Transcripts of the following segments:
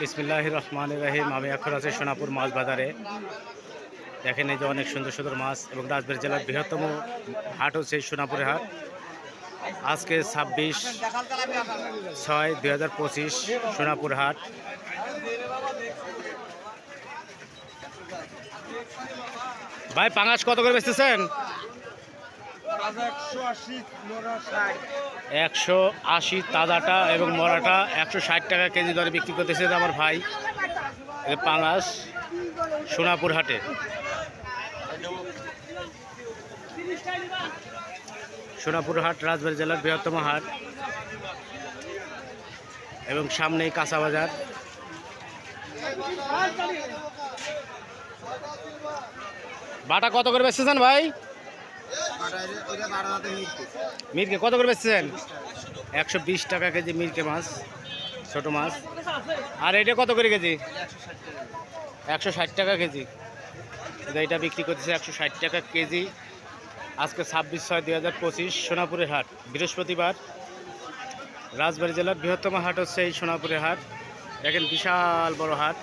বিসমিল্লাহ রহমান রাহিম আমি এখন আছি সোনাপুর মাছ বাজারে দেখেন এই যে অনেক সুন্দর সুন্দর মাছ এবং রাজবাড়ী জেলার বৃহত্তম হাট হচ্ছে সোনাপুরের হাট। আজকে ছাব্বিশ ছয় দুই হাজার পঁচিশ সোনাপুর হাট। ভাই, পাঙাশ কত করে বেচতেছেন? একশো আশি তাজাটা এবং মরাটা একশো ষাট টাকা কেজি দরে বিক্রি করতেছে আমার ভাই। পাঙাশ সোনাপুর হাটে সোনাপুর হাট রাজবাড়ী জেলার বৃহত্তম হাট এবং সামনেই কাঁচা বাজার। বাটা কত করে বেচতেছেন ভাই? মিরকে কত করে বেচছেন? একশো বিশ টাকা কেজি মিরকে মাছ, ছোট মাছ। আর এটা কত করে কেজি? একশো ষাট টাকা কেজি। এটা বিক্রি করতেছে একশো ষাট টাকা কেজি। আজকে ছাব্বিশ ছয় দুই হাজার পঁচিশ, সোনাপুরের হাট, বৃহস্পতিবার। রাজবাড়ী জেলার বৃহত্তম হাট হচ্ছে এই সোনাপুরের হাট। দেখেন বিশাল বড় হাট,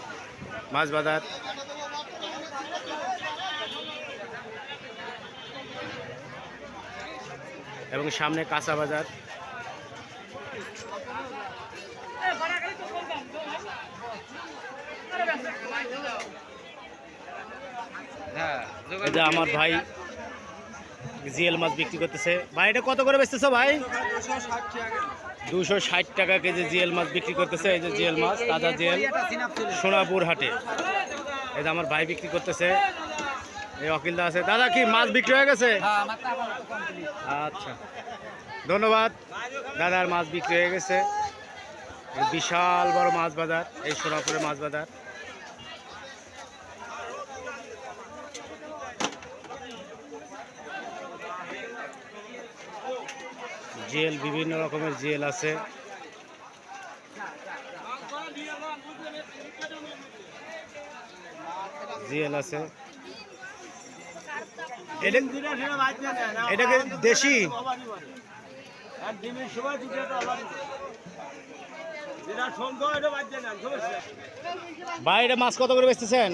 মাছ বাজার। এবং সামনে কাঁচা বাজার। হ্যাঁ এটা আমার ভাই জিএল মাছ বিক্রি করতেছে। ভাই এটা কত করে বেচতেছো ভাই? দুশো ষাট টাকা কেজি জিএল মাছ বিক্রি করতেছে। এই যে জিএল মাছ তাজা জিএল সোনাপুর হাটে। এটা আমার ভাই বিক্রি করতেছে। এই অকিলদা আছে। দাদা কি মাছ বিক্রি হয়ে গেছে? আচ্ছা। ধন্যবাদ। দাদার মাছ বিক্রি হয়ে গেছে। বিশাল বড় মাছ বাজার এই সোনাপুরের মাছ বাজার। জেল বিভিন্ন রকমের জেল আছে। জেল আছে। এটাকে দেশি। বাইরে মাছ কত করে বেচতেছেন?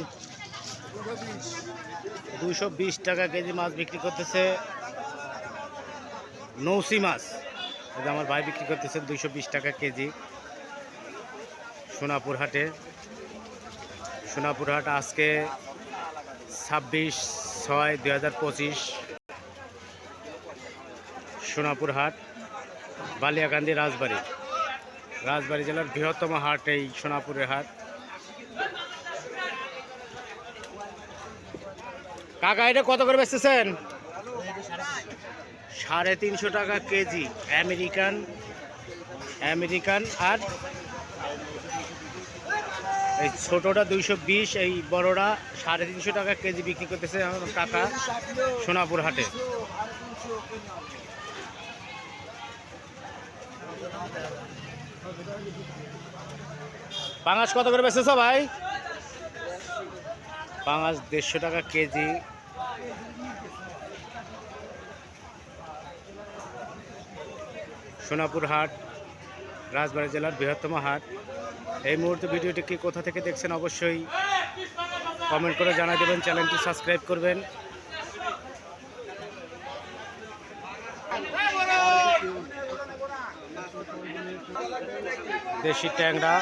দুশো বিশ টাকা কেজি মাছ বিক্রি করতেছে। নৌসি মাছ। এটা আমার ভাই বিক্রি করতেছে দুইশো বিশ টাকা কেজি। সোনাপুর হাটে। সোনাপুর হাট আজকে ছাব্বিশ ছয় দুই হাজার পঁচিশ। সোনাপুর হাট বালিয়াকান্দি রাজবাড়ি। রাজবাড়ি জেলার বৃহত্তম হাট এই সোনাপুরের হাট। কাকা, এটা কত করে বেচতেছেন? সাড়ে তিনশো টাকা কেজি, আমেরিকান আমেরিকান আর এই ছোটোটা দুইশো বিশ, এই বড়টা সাড়ে তিনশো টাকা কেজি বিক্রি করতেছে কাকা সোনাপুর হাটে। পাঙাশ কত করে বেচেছ ভাই? পাঙাশ দেড়শো টাকা কেজি। সোনাপুর হাট। রাজবাড়ী জেলার বৃহত্তম হাট। এই মুহূর্তে ভিডিওটি কি কোথা থেকে দেখছেন অবশ্যই কমেন্ট করে জানা দেবেন, চ্যানেলটি সাবস্ক্রাইব করবেন। দেশি ট্যাংরা